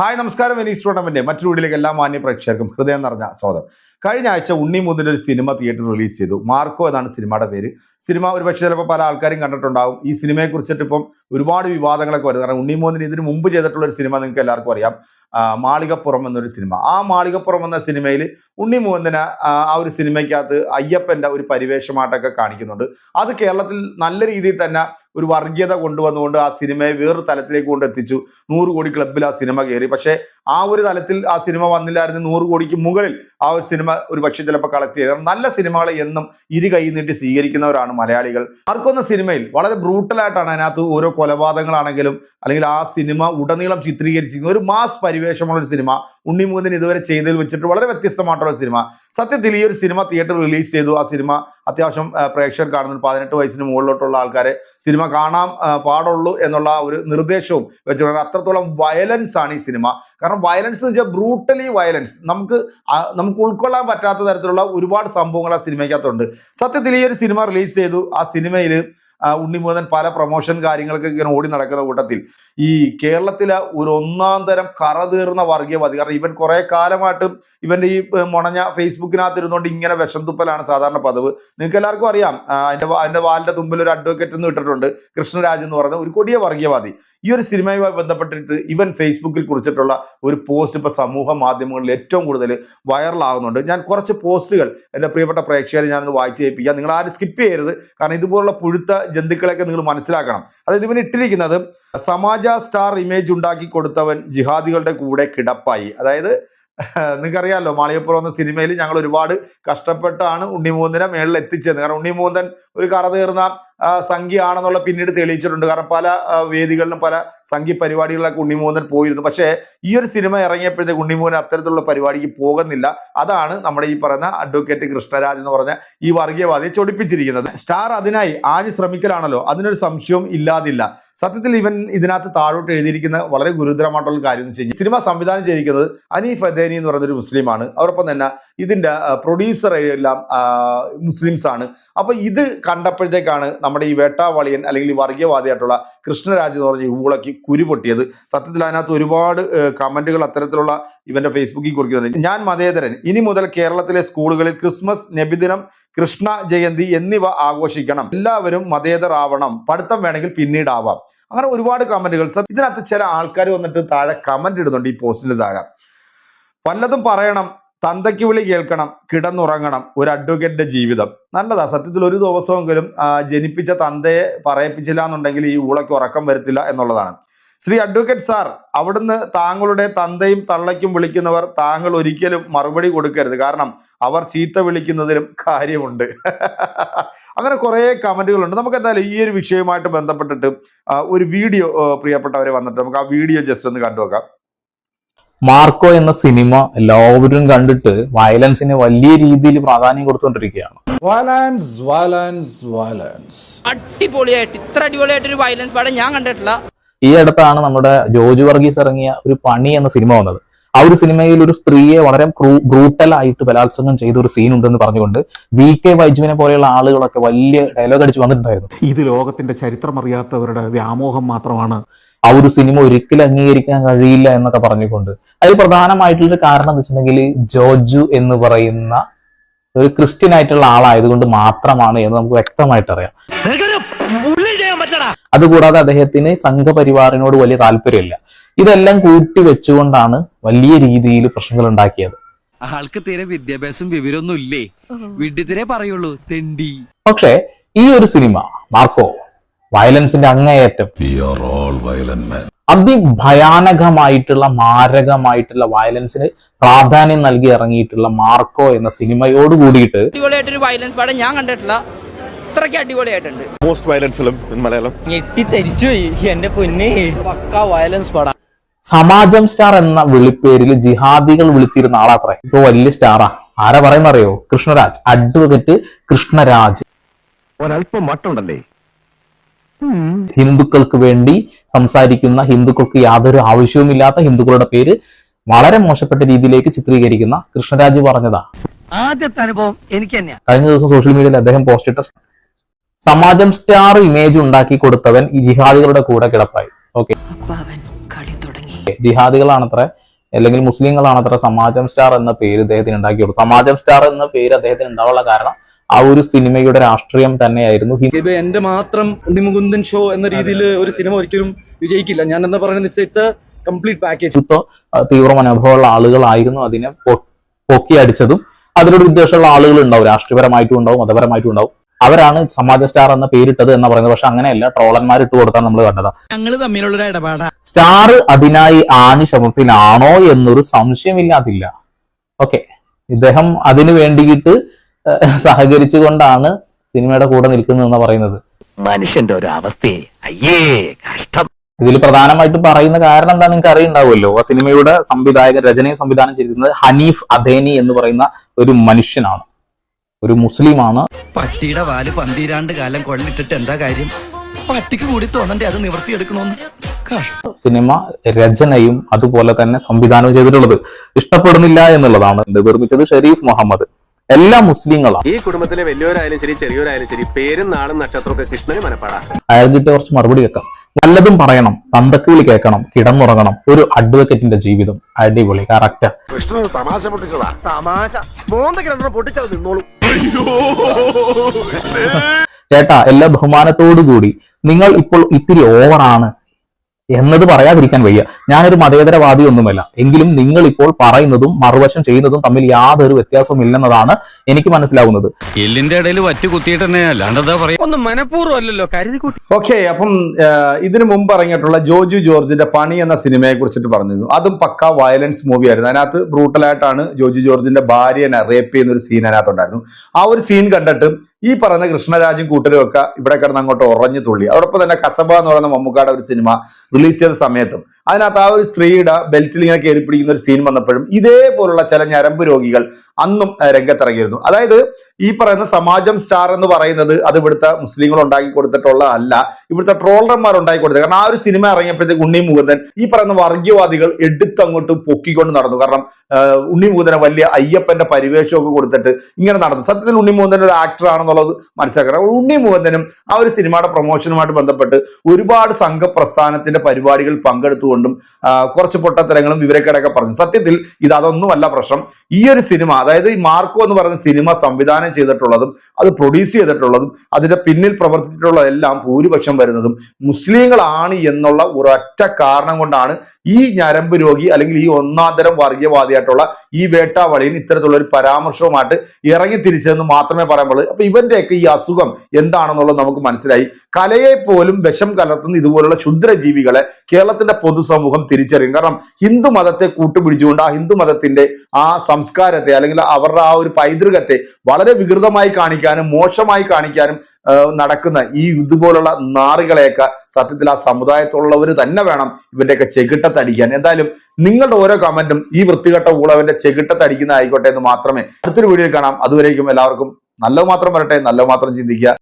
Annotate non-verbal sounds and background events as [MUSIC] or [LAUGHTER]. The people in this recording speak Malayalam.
ഹായ് നമസ്കാരം. വെനീസ് ടൂർണമെന്റ് മറ്റൊരു വീട്ടിലേക്ക് എല്ലാ മാന്യ പ്രേക്ഷകർക്കും ഹൃദയം നിറഞ്ഞ സ്വാഗതം. കഴിഞ്ഞ ആഴ്ച ഉണ്ണി മുതൽ ഒരു സിനിമ തിയേറ്ററിൽ റിലീസ് ചെയ്തു. മാർക്കോ എന്നാണ് സിനിമയുടെ പേര്. സിനിമ ഒരു പക്ഷേ ചിലപ്പോൾ പല ആൾക്കാരും കണ്ടിട്ടുണ്ടാവും. ഈ സിനിമയെ കുറിച്ചിട്ട് ഇപ്പം ഒരുപാട് വിവാദങ്ങളൊക്കെ വരും കാരണം ഉണ്ണി മോദിന് ഇതിന് മുമ്പ് ചെയ്തിട്ടുള്ള ഒരു സിനിമ നിങ്ങൾക്ക് എല്ലാവർക്കും അറിയാം. മാളികപ്പുറം എന്നൊരു സിനിമ. ആ മാളികപ്പുറം എന്ന സിനിമയിൽ ഉണ്ണി മോഹന്തിന് ആ ഒരു സിനിമയ്ക്കകത്ത് അയ്യപ്പന്റെ ഒരു പരിവേഷമായിട്ടൊക്കെ കാണിക്കുന്നുണ്ട്. അത് കേരളത്തിൽ നല്ല രീതിയിൽ തന്നെ ഒരു വർഗീയത കൊണ്ടുവന്നുകൊണ്ട് ആ സിനിമയെ വേറൊരു തലത്തിലേക്ക് കൊണ്ടെത്തിച്ചു നൂറ് കോടി ക്ലബിൽ ആ സിനിമ കയറി. പക്ഷേ ആ ഒരു തലത്തിൽ ആ സിനിമ വന്നില്ലായിരുന്നു. നൂറ് കോടിക്ക് മുകളിൽ ആ ഒരു സിനിമ ഒരു പക്ഷേ ചിലപ്പോൾ കളക്ട് ചെയ്യണം നല്ല സിനിമകളെ എന്നും ഇരു കൈ നീട്ടി സ്വീകരിക്കുന്നവരാണ് മലയാളികൾ. ആർക്കൊന്ന സിനിമയിൽ വളരെ ബ്രൂട്ടലായിട്ടാണ് അതിനകത്ത് ഓരോ കൊലപാതകങ്ങളാണെങ്കിലും അല്ലെങ്കിൽ ആ സിനിമ ഉടനീളം ചിത്രീകരിച്ചിരിക്കുന്ന ഒരു മാസ് പരിവേഷമുള്ള ഒരു സിനിമ ഉണ്ണിമൂന്നിന് ഇതുവരെ ചെയ്തതിൽ വെച്ചിട്ട് വളരെ വ്യത്യസ്തമായിട്ടുള്ള സിനിമ. സത്യത്തിൽ ഈ ഒരു സിനിമ തിയേറ്റർ റിലീസ് ചെയ്തു. ആ സിനിമ അത്യാവശ്യം പ്രേക്ഷകർ കാണുന്നു പതിനെട്ട് വയസ്സിന് മുകളിലോട്ടുള്ള ആൾക്കാരെ സിനിമ കാണാൻ ആ, പാടുള്ളൂ എന്നുള്ള ഒരു നിർദ്ദേശവും വെച്ചിട്ടുണ്ട്. അത്രത്തോളം വയലൻസ് ആണ് ഈ സിനിമ. കാരണം വയലൻസ് എന്ന് വെച്ചാൽ ബ്രൂട്ടലി വയലൻസ് നമുക്ക് നമുക്ക് ഉൾക്കൊള്ളാൻ പറ്റാത്ത തരത്തിലുള്ള ഒരുപാട് സംഭവങ്ങൾ ആ സിനിമയ്ക്കകത്തുണ്ട്. സത്യത്തിൽ ഈ ഒരു സിനിമ റിലീസ് ചെയ്തു. ആ സിനിമയിൽ ഉണ്ണിമോദൻ പല പ്രൊമോഷൻ കാര്യങ്ങളൊക്കെ ഇങ്ങനെ ഓടി നടക്കുന്ന കൂട്ടത്തിൽ ഈ കേരളത്തിലെ ഒരു ഒന്നാം തരം കറതീർന്ന വർഗീയവാദി. കാരണം ഇവൻ കുറെ കാലമായിട്ട് ഇവന്റെ ഈ മുണഞ്ഞ ഫേസ്ബുക്കിനകത്ത് ഇരുന്നുകൊണ്ട് ഇങ്ങനെ വിഷം തുപ്പലാണ് സാധാരണ പതിവ്. നിങ്ങൾക്ക് എല്ലാവർക്കും അറിയാം അതിന്റെ അതിന്റെ വാലിന്റെ തുമ്പിൽ ഒരു അഡ്വക്കേറ്റ് എന്ന് ഇട്ടിട്ടുണ്ട് കൃഷ്ണരാജ് എന്ന് പറയുന്ന ഒരു കൊടിയ വർഗീയവാദി. ഈ ഒരു സിനിമയുമായി ബന്ധപ്പെട്ടിട്ട് ഇവൻ ഫേസ്ബുക്കിൽ കുറിച്ചിട്ടുള്ള ഒരു പോസ്റ്റ് ഇപ്പൊ സമൂഹ മാധ്യമങ്ങളിൽ ഏറ്റവും കൂടുതൽ വൈറലാകുന്നുണ്ട് ഞാൻ കുറച്ച് പോസ്റ്റുകൾ എന്റെ പ്രിയപ്പെട്ട പ്രേക്ഷകരെ ഞാനൊന്ന് വായിച്ചു കേൾപ്പിക്കാം. നിങ്ങൾ ആരും സ്കിപ്പ് ചെയ്യരുത്. കാരണം ഇതുപോലുള്ള പുഴുത്ത ജന്തുക്കളെയൊക്കെ നിങ്ങൾ മനസ്സിലാക്കണം. അതായത് ഇവൻ ഇട്ടിരിക്കുന്നത് സമാജ സ്റ്റാർ ഇമേജ് ഉണ്ടാക്കി കൊടുത്തവൻ ജിഹാദികളുടെ കൂടെ കിടപ്പായി. അതായത് നിങ്ങൾക്കറിയാമല്ലോ മാളികപ്പുറം എന്ന സിനിമയിൽ ഞങ്ങൾ ഒരുപാട് കഷ്ടപ്പെട്ടാണ് ഉണ്ണിമൂന്തനെ മേളിൽ എത്തിച്ചത്. കാരണം ഉണ്ണിമൂന്തൻ ഒരു കറ തീർന്ന സംഖ്യയാണെന്നുള്ള പിന്നീട് തെളിയിച്ചിട്ടുണ്ട്. കാരണം പല വേദികളിലും പല സംഖ്യ പരിപാടികളിലൊക്കെ ഉണ്ണിമൂന്നൻ പോയിരുന്നു. പക്ഷേ ഈ ഒരു സിനിമ ഇറങ്ങിയപ്പോഴത്തേക്ക് ഉണ്ണിമൂന്നൻ അത്തരത്തിലുള്ള പരിപാടിക്ക് പോകുന്നില്ല. അതാണ് നമ്മുടെ ഈ പറയുന്ന അഡ്വക്കേറ്റ് കൃഷ്ണരാജ് എന്ന് പറഞ്ഞ ഈ വർഗീയവാദിയെ ചൊടിപ്പിച്ചിരിക്കുന്നത്. സ്റ്റാർ അതിനായി ആഞ്ഞ് ശ്രമിക്കലാണല്ലോ അതിനൊരു സംശയവും ഇല്ലാതില്ല. സത്യത്തിൽ ഇവൻ ഇതിനകത്ത് താഴോട്ട് എഴുതിയിരിക്കുന്ന വളരെ ഗുരുതരമായിട്ടുള്ള കാര്യം എന്ന് വെച്ച് കഴിഞ്ഞാൽ സിനിമ സംവിധാനം ചെയ്തിരിക്കുന്നത് അനീഫ് അദേനി എന്ന് പറയുന്ന ഒരു മുസ്ലിമാണ്. അവരൊപ്പം തന്നെ ഇതിന്റെ പ്രൊഡ്യൂസർ എല്ലാം മുസ്ലിംസ് ആണ്. അപ്പൊ ഇത് കണ്ടപ്പോഴത്തേക്കാണ് നമ്മുടെ ഈ വേട്ടാവളിയൻ അല്ലെങ്കിൽ വർഗീയവാദിയായിട്ടുള്ള കൃഷ്ണരാജ് എന്ന് പറഞ്ഞ ഈ ഊളയ്ക്ക് കുരു പൊട്ടിയത്. സത്യത്തിൽ അതിനകത്ത് ഒരുപാട് കമന്റുകൾ അത്തരത്തിലുള്ള ഇവന്റെ ഫേസ്ബുക്കിൽ കുറിക്കുന്നുണ്ട്. ഞാൻ മതേതരൻ ഇനി മുതൽ കേരളത്തിലെ സ്കൂളുകളിൽ ക്രിസ്മസ് നബിദിനം കൃഷ്ണ ജയന്തി എന്നിവ ആഘോഷിക്കണം. എല്ലാവരും മതേതരാവണം. പഠിത്തം വേണമെങ്കിൽ പിന്നീട് ആവാം അങ്ങനെ ഒരുപാട് കമന്റുകൾ. ഇതിനകത്ത് ചില ആൾക്കാർ വന്നിട്ട് താഴെ കമന്റ് ഇടുന്നുണ്ട് ഈ പോസ്റ്റിന്റെ താഴെ. വല്ലതും പറയണം തന്തയ്ക്ക് വിളി കേൾക്കണം കിടന്നുറങ്ങണം ഒരു അഡ്വക്കേറ്റിന്റെ ജീവിതം. നല്ലതാ. സത്യത്തിൽ ഒരു ദിവസമെങ്കിലും ജനിപ്പിച്ച തന്തയെ പറയിപ്പിച്ചില്ല എന്നുണ്ടെങ്കിൽ ഈ ഊളയ്ക്ക് ഉറക്കം വരത്തില്ല എന്നുള്ളതാണ്. ശ്രീ അഡ്വക്കേറ്റ് സാർ അവിടുന്ന് താങ്കളുടെ തന്തയും തള്ളയ്ക്കും വിളിക്കുന്നവർ താങ്കൾ ഒരിക്കലും മറുപടി കൊടുക്കരുത്. കാരണം അവർ ചീത്ത വിളിക്കുന്നതിലും കാര്യമുണ്ട്. [LAUGHS] അങ്ങനെ കുറേ കമന്റുകളുണ്ട്. നമുക്ക് എന്തായാലും ഈ ഒരു വിഷയവുമായിട്ട് ബന്ധപ്പെട്ടിട്ട് ഒരു വീഡിയോ പ്രിയപ്പെട്ടവരെ വന്നിട്ട് നമുക്ക് ആ വീഡിയോ ജസ്റ്റ് ഒന്ന് കണ്ടുവെക്കാം മാർക്കോ എന്ന സിനിമ എല്ലാവരും കണ്ടിട്ട് വയലൻസിന് വലിയ രീതിയിൽ പ്രാധാന്യം കൊടുത്തുകൊണ്ടിരിക്കുകയാണ്. Violence violence violence. അടിപൊളിയായിട്ട് ഇത്ര അടിപൊളിയായിട്ട് ഒരു വയലൻസ് പടം ഞാൻ കണ്ടിട്ടില്ല. ഈ അടുത്താണ് നമ്മുടെ ജോജു വർഗീസ് ഇറങ്ങിയ ഒരു പണി എന്ന സിനിമ വന്നത്. ആ ഒരു സിനിമയിൽ ഒരു സ്ത്രീയെ വളരെ ബ്രൂട്ടൽ ആയിട്ട് ബലാത്സംഗം ചെയ്ത ഒരു സീൻ ഉണ്ടെന്ന് പറഞ്ഞുകൊണ്ട് വി കെ വൈജുവിനെ പോലെയുള്ള ആളുകളൊക്കെ വലിയ ഡയലോഗ് അടിച്ച് വന്നിട്ടുണ്ടായിരുന്നു. ഇത് ലോകത്തിന്റെ ചരിത്രം അറിയാത്തവരുടെ വ്യാമോഹം മാത്രമാണ്. ആ ഒരു സിനിമ ഒരിക്കലും അംഗീകരിക്കാൻ കഴിയില്ല എന്നൊക്കെ പറഞ്ഞുകൊണ്ട്. അതിൽ പ്രധാനമായിട്ടുള്ള കാരണം എന്ന് വെച്ചിട്ടുണ്ടെങ്കിൽ ജോജു എന്ന് പറയുന്ന ഒരു ക്രിസ്ത്യൻ ആയിട്ടുള്ള ആളായതുകൊണ്ട് മാത്രമാണ് എന്ന് നമുക്ക് വ്യക്തമായിട്ട് അറിയാം അതുകൂടാതെ അദ്ദേഹത്തിന് സംഘപരിവാറിനോട് വലിയ താല്പര്യമില്ല. ഇതെല്ലാം കൂട്ടി വെച്ചുകൊണ്ടാണ് വലിയ രീതിയിൽ പ്രശ്നങ്ങൾ ഉണ്ടാക്കിയത്. ആൾക്ക് തീരെ വിദ്യാഭ്യാസം വിവരമൊന്നും ഇല്ലേ? വിഡ്ഢിത്തിരെ പറയുള്ളൂ തെണ്ടി. പക്ഷേ ഈ ഒരു സിനിമ മാർക്കോ വയലൻസിന്റെ അങ്ങേയറ്റം. We are all violent men. അതിഭയാനകമായിട്ടുള്ള മാരകമായിട്ടുള്ള വയലൻസിന് പ്രാധാന്യം നൽകി ഇറങ്ങിയിട്ടുള്ള മാർക്കോ എന്ന സിനിമയോട് കൂടിയിട്ട് വയലൻസ് പാടം ഞാൻ കണ്ടിട്ടില്ല. ഇത്രയ്ക്ക് അടിപൊളിയായിട്ടുണ്ട്. Most violent film in Malayalam ഞെട്ടി തരിച്ചുപോയി എന്റെ പൊന്നെ. പക്ക വയലൻസ് പടം. സമാജം സ്റ്റാർ എന്ന വിളിപ്പേരിൽ ജിഹാദികൾ വിളിച്ചിരുന്ന ആളാത്രേ. ഇപ്പൊ വലിയ സ്റ്റാറാ ആരാ പറയുന്നറിയോ? കൃഷ്ണരാജ്. അഡ്വക്കേറ്റ് കൃഷ്ണരാജ്. ഒരല്പം മട്ടുണ്ടല്ലേ ഹിന്ദുക്കൾക്ക് വേണ്ടി സംസാരിക്കുന്ന ഹിന്ദുക്കൾക്ക് യാതൊരു ആവശ്യവുമില്ലാത്ത ഹിന്ദുക്കളുടെ പേര് വളരെ മോശപ്പെട്ട രീതിയിലേക്ക് ചിത്രീകരിക്കുന്ന കൃഷ്ണരാജ് പറഞ്ഞതാ. ആദ്യത്തെ അനുഭവം എനിക്ക് തന്നെയാണ് കഴിഞ്ഞ ദിവസം സോഷ്യൽ മീഡിയയിൽ അദ്ദേഹം പോസ്റ്റ് ഇട്ട സമാജം സ്റ്റാർ ഇമേജ് ഉണ്ടാക്കി കൊടുത്തവൻ ഈ ജിഹാദികളുടെ കൂടെ കിടപ്പായി. ഓക്കെ അവൻ കളി തുടങ്ങി. ജിഹാദികളാണത്ര അല്ലെങ്കിൽ മുസ്ലിങ്ങളാണത്ര സമാജം സ്റ്റാർ എന്ന പേര് ഇദ്ദേഹത്തിന് കൊടുത്തു സമാജം സ്റ്റാർ എന്ന പേര് അദ്ദേഹത്തിന് ഉണ്ടാവാനുള്ള കാരണം ആ ഒരു സിനിമയുടെ രാഷ്ട്രീയം തന്നെയായിരുന്നു ഇത് എന്റെ മാത്രം ഉണ്ണിമുകുന്ദൻ ഷോ എന്ന രീതിയിൽ ഒരു സിനിമ ഒരിക്കലും വിജയിക്കില്ല. ഞാൻ എന്താ പറയുന്നത് നിശ്ചയിച്ച കംപ്ലീറ്റ് പാക്കേജ് ഇപ്പോ തീവ്ര മനോഭാവമുള്ള ആളുകളായിരുന്നു അതിനെ പൊക്കി അടിച്ചതും അതിനോട് ഉദ്ദേശമുള്ള ആളുകൾ ഉണ്ടാവും. രാഷ്ട്രീയപരമായിട്ടും ഉണ്ടാവും മതപരമായിട്ടും ഉണ്ടാവും. അവരാണ് സമാജ സ്റ്റാർ എന്ന പേരിട്ടത് എന്ന് പറയുന്നത്. പക്ഷെ അങ്ങനെയല്ല ട്രോളന്മാർ ഇട്ട് കൊടുത്താൽ നമ്മൾ കണ്ടത്. ഞങ്ങൾ തമ്മിലുള്ള ഇടപാടാ. സ്റ്റാർ അതിനായി ആണി ശ്രമത്തിലാണോ എന്നൊരു സംശയമില്ലാതില്ല. ഓക്കെ. ഇദ്ദേഹം അതിനു വേണ്ടിയിട്ട് സഹകരിച്ചുകൊണ്ടാണ് സിനിമയുടെ കൂടെ നിൽക്കുന്നതെന്ന് പറയുന്നത്. മനുഷ്യന്റെ ഒരു അവസ്ഥയെ അയ്യേ കഷ്ടം. ഇതിൽ പ്രധാനമായിട്ടും പറയുന്ന കാരണം എന്താ നിങ്ങൾക്ക് അറിയണ്ടാവുമല്ലോ? ആ സിനിമയുടെ സംവിധായകൻ രചനയും സംവിധാനം ചെയ്തിരുന്നത് ഹനീഫ് അദേനി എന്ന് പറയുന്ന ഒരു മനുഷ്യനാണ്. ഒരു മുസ്ലിമാണ്. പട്ടിയുടെ വാൽ പന്തിരാണ്ട് കാലം കൊള്ളിട്ടിട്ട് എന്താ കാര്യം? പട്ടിക്ക് കൂടി തോന്നണ്ടേ അത് നിവർത്തിയെടുക്കണമെന്ന് സിനിമ രചനയും അതുപോലെ തന്നെ സംവിധാനവും ചെയ്തിട്ടുള്ളത് ഇഷ്ടപ്പെടുന്നില്ല എന്നുള്ളതാണ്. നിർമ്മിച്ചത് ഷെരീഫ് മുഹമ്മദ്. എല്ലാ മുസ്ലിങ്ങളാണ്. ഈ കുടുംബത്തിലെ വലിയവരായാലും ശരി ചെറിയവരായാലും ശരി പേരും നാളും നക്ഷത്രമൊക്കെ കൃഷ്ണന് മനപ്പാടാ അയാൾക്കിട്ട് കുറച്ച് മറുപടി കേൾക്കാം നല്ലതും പറയണം തന്തക്ക് വിളി കേൾക്കണം കിടന്നുറങ്ങണം ഒരു അഡ്വക്കേറ്റിന്റെ ജീവിതം. അടിപൊളി കറക്റ്റ് കൃഷ്ണൻ തമാശ പൊട്ടിച്ചതാ. തമാശ. മൂന്ന് രണ്ടെണ്ണം പൊട്ടിച്ചത് നിന്നോളൂ. ചേട്ടാ എല്ലാ ബഹുമാനത്തോടു കൂടി നിങ്ങൾ ഇപ്പോൾ ഇത്തിരി ഓവറാണ് എന്നത് പറയാതിരിക്കാൻ വയ്യ. ഞാനൊരു മതേതരവാദി ഒന്നുമല്ല എങ്കിലും നിങ്ങൾ ഇപ്പോൾ പറയുന്നതും മറുവശം ചെയ്യുന്നതും തമ്മിൽ യാതൊരു വ്യത്യാസവും ഇല്ലെന്നതാണ് എനിക്ക് മനസ്സിലാവുന്നത്. എല്ലിന്റെ ഇടയിൽ വറ്റ് കുത്തിയിട്ട് ഓക്കെ അപ്പം ഇതിനു മുമ്പ് ഇറങ്ങിയിട്ടുള്ള ജോജു ജോർജിന്റെ പണി എന്ന സിനിമയെ കുറിച്ചിട്ട് പറഞ്ഞിരുന്നു. അതും പക്ക വയലൻസ് മൂവി ആയിരുന്നു അതിനകത്ത് ബ്രൂട്ടലായിട്ടാണ് ജോജു ജോർജിന്റെ ഭാര്യനെ റേപ്പ് ചെയ്യുന്ന ഒരു സീൻ അതിനകത്തുണ്ടായിരുന്നു ആ ഒരു സീൻ കണ്ടിട്ട് ഈ പറയുന്ന കൃഷ്ണരാജും കൂട്ടരും ഒക്കെ ഇവിടെ കിടന്ന് അങ്ങോട്ട് ഉറഞ്ഞു തുള്ളി. അതോടൊപ്പം തന്നെ കസബ എന്ന് പറയുന്ന മമ്മൂക്കാടെ ഒരു സിനിമ റിലീസ് ചെയ്ത സമയത്തും അതിനകത്ത് ആ ഒരു സ്ത്രീയുടെ ബെൽറ്റിൽ ഇങ്ങനെ കയറി പിടിക്കുന്ന ഒരു സീൻ വന്നപ്പോഴും ഇതേപോലുള്ള ചില ഞരമ്പ് രോഗികൾ അന്നും രംഗത്തിറങ്ങിയിരുന്നു. അതായത് ഈ പറയുന്ന സമാജം സ്റ്റാർ എന്ന് പറയുന്നത് അത് ഇവിടുത്തെ മുസ്ലിങ്ങൾ ഉണ്ടാക്കി കൊടുത്തിട്ടുള്ളതല്ല ഇവിടുത്തെ ട്രോളർമാർ ഉണ്ടാക്കി കൊടുത്തത്. കാരണം ആ ഒരു സിനിമ ഇറങ്ങിയപ്പോഴത്തേക്ക് ഉണ്ണി മുകുന്ദൻ ഈ പറയുന്ന വർഗീയവാദികൾ എടുത്തങ്ങോട്ട് പൊക്കിക്കൊണ്ട് നടന്നു. കാരണം ഉണ്ണി മുകുന്ദനെ വലിയ അയ്യപ്പന്റെ പരിവേഷമൊക്കെ കൊടുത്തിട്ട് ഇങ്ങനെ നടന്നു. സത്യത്തിൽ ഉണ്ണി മുകുന്ദൻ ഒരു ആക്ടർ ആണെന്നുള്ളത് മനസ്സിലാക്കണം. ഉണ്ണി മുകുന്ദനും ആ ഒരു സിനിമയുടെ പ്രൊമോഷനുമായിട്ട് ബന്ധപ്പെട്ട് ഒരുപാട് സംഘപ്രസ്ഥാനത്തിന്റെ പരിപാടികൾ പങ്കെടുത്തുകൊണ്ടും കുറച്ച് പൊട്ടത്തരങ്ങളും വിവരക്കേടൊക്കെ പറഞ്ഞു. സത്യത്തിൽ ഇത് അതൊന്നുമല്ല പ്രശ്നം. ഈ ഒരു സിനിമ അതായത് ഈ മാർക്കോ എന്ന് പറയുന്ന സിനിമ സംവിധാനം ചെയ്തിട്ടുള്ളതും അത് പ്രൊഡ്യൂസ് ചെയ്തിട്ടുള്ളതും അതിന്റെ പിന്നിൽ പ്രവർത്തിച്ചിട്ടുള്ളതെല്ലാം ഭൂരിപക്ഷം വരുന്നതും മുസ്ലിങ്ങളാണ് എന്നുള്ള ഒരൊറ്റ കാരണം കൊണ്ടാണ് ഈ ഞരമ്പ് രോഗി അല്ലെങ്കിൽ ഈ ഒന്നാം തരം വർഗീയവാദിയായിട്ടുള്ള ഈ വേട്ടാവളിയിൽ ഇത്തരത്തിലുള്ള ഒരു പരാമർശവുമായിട്ട് ഇറങ്ങി തിരിച്ചതെന്ന് മാത്രമേ പറയാൻ പാടുള്ളൂ അപ്പൊ ഇവന്റെയൊക്കെ ഈ അസുഖം എന്താണെന്നുള്ളത് നമുക്ക് മനസ്സിലായി. കലയെ പോലും വിഷം കലർത്തുന്ന ഇതുപോലുള്ള ക്ഷുദ്രജീവികളെ കേരളത്തിന്റെ പൊതുസമൂഹം തിരിച്ചറിയും. കാരണം ഹിന്ദു മതത്തെ കൂട്ടുപിടിച്ചുകൊണ്ട് ആ ഹിന്ദു മതത്തിന്റെ ആ സംസ്കാരത്തെ അല്ലെങ്കിൽ അവരുടെ ആ ഒരു പൈതൃകത്തെ വളരെ വികൃതമായി കാണിക്കാനും മോശമായി കാണിക്കാനും നടക്കുന്ന ഈ ഇതുപോലുള്ള നാറുകളെയൊക്കെ സത്യത്തിൽ ആ സമുദായത്തിലുള്ളവർ തന്നെ വേണം ഇവന്റെയൊക്കെ ചെകിട്ടത്തടിക്കാൻ. എന്തായാലും നിങ്ങളുടെ ഓരോ കമന്റും ഈ വൃത്തികെട്ട ഊളവന്റെ ചെകിട്ടത്തടിക്കുന്ന ആയിക്കോട്ടെ എന്ന് മാത്രമേ അടുത്തൊരു വീഡിയോ കാണാം. അതുവരേക്കും എല്ലാവർക്കും നല്ലത് മാത്രം വരട്ടെ നല്ലത് മാത്രം ചിന്തിക്കുക.